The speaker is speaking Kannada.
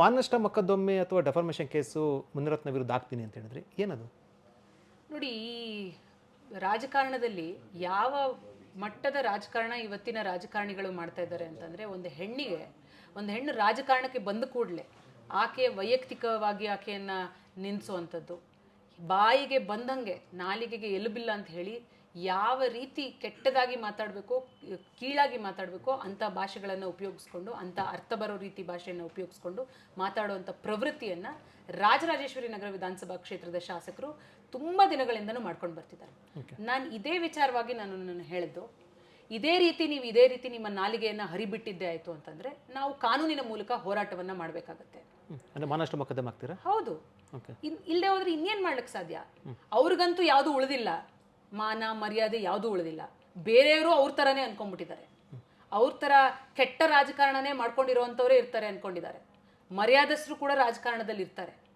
ಮಾನನಷ್ಟ ಮಕ್ಕದ್ದೊಮ್ಮೆ ಅಥವಾ ಡೆಫಾರ್ಮೇಷನ್ ಕೇಸು ಮುನಿರತ್ನ ವಿರುದ್ಧ ಹಾಕ್ತೀನಿ ಅಂತ ಹೇಳಿದ್ರೆ. ಏನದು? ನೋಡಿ, ಈ ರಾಜಕಾರಣದಲ್ಲಿ ಯಾವ ಮಟ್ಟದ ರಾಜಕಾರಣ ಇವತ್ತಿನ ರಾಜಕಾರಣಿಗಳು ಮಾಡ್ತಾ ಇದ್ದಾರೆ ಅಂತಂದ್ರೆ ಒಂದು ಹೆಣ್ಣಿಗೆ, ಒಂದು ಹೆಣ್ಣು ರಾಜಕಾರಣಕ್ಕೆ ಬಂದ ಕೂಡಲೇ ಆಕೆ ವೈಯಕ್ತಿಕವಾಗಿ ಆಕೆಯನ್ನ ನಿಲ್ಲಿಸುವಂಥದ್ದು ಬಾಯಿಗೆ ಬಂದಂಗೆ ನಾಲಿಗೆಗೆ ಎಲುಬಿಲ್ಲ ಅಂತ ಹೇಳಿ ಯಾವ ರೀತಿ ಕೆಟ್ಟದಾಗಿ ಮಾತಾಡಬೇಕು ಕೀಳಾಗಿ ಮಾತಾಡಬೇಕು ಅಂಥ ಭಾಷೆಗಳನ್ನು ಉಪಯೋಗಿಸ್ಕೊಂಡು ಅಂಥ ಅರ್ಥ ಬರೋ ರೀತಿ ಭಾಷೆಯನ್ನು ಉಪಯೋಗಿಸ್ಕೊಂಡು ಮಾತಾಡುವಂಥ ಪ್ರವೃತ್ತಿಯನ್ನು ರಾಜರಾಜೇಶ್ವರಿ ನಗರ ವಿಧಾನಸಭಾ ಕ್ಷೇತ್ರದ ಶಾಸಕರು ತುಂಬ ದಿನಗಳಿಂದನೂ ಮಾಡ್ಕೊಂಡು ಬರ್ತಿದ್ದಾರೆ. ನಾನು ಇದೇ ವಿಚಾರವಾಗಿ ನಾನು ನಾನು ಹೇಳಿದ್ದು ಇದೇ ರೀತಿ ನೀವು ಇದೇ ರೀತಿ ನಿಮ್ಮ ನಾಲಿಗೆಯನ್ನು ಹರಿಬಿಟ್ಟಿದ್ದೇ ಆಯಿತು ಅಂತಂದರೆ ನಾವು ಕಾನೂನಿನ ಮೂಲಕ ಹೋರಾಟವನ್ನು ಮಾಡಬೇಕಾಗತ್ತೆ. ಹೌದು. ಇಲ್ಲದೆ ಹೋದ್ರೆ ಇನ್ನೇನು ಮಾಡ್ಲಿಕ್ಕೆ ಸಾಧ್ಯ? ಅವ್ರಿಗಂತೂ ಯಾವುದು ಉಳಿದಿಲ್ಲ. ಮಾನ, ಮರ್ಯಾದೆ ಯಾವುದೂ ಉಳಿದಿಲ್ಲ. ಬೇರೆಯವರು ಅವ್ರ ಥರನೇ ಅನ್ಕೊಂಡ್ಬಿಟ್ಟಿದ್ದಾರೆ. ಅವ್ರ ಥರ ಕೆಟ್ಟ ರಾಜಕಾರಣನೇ ಮಾಡ್ಕೊಂಡಿರೋವಂಥವ್ರೇ ಇರ್ತಾರೆ ಅನ್ಕೊಂಡಿದ್ದಾರೆ. ಮರ್ಯಾದಸ್ಥರು ಕೂಡ ರಾಜಕಾರಣದಲ್ಲಿ ಇರ್ತಾರೆ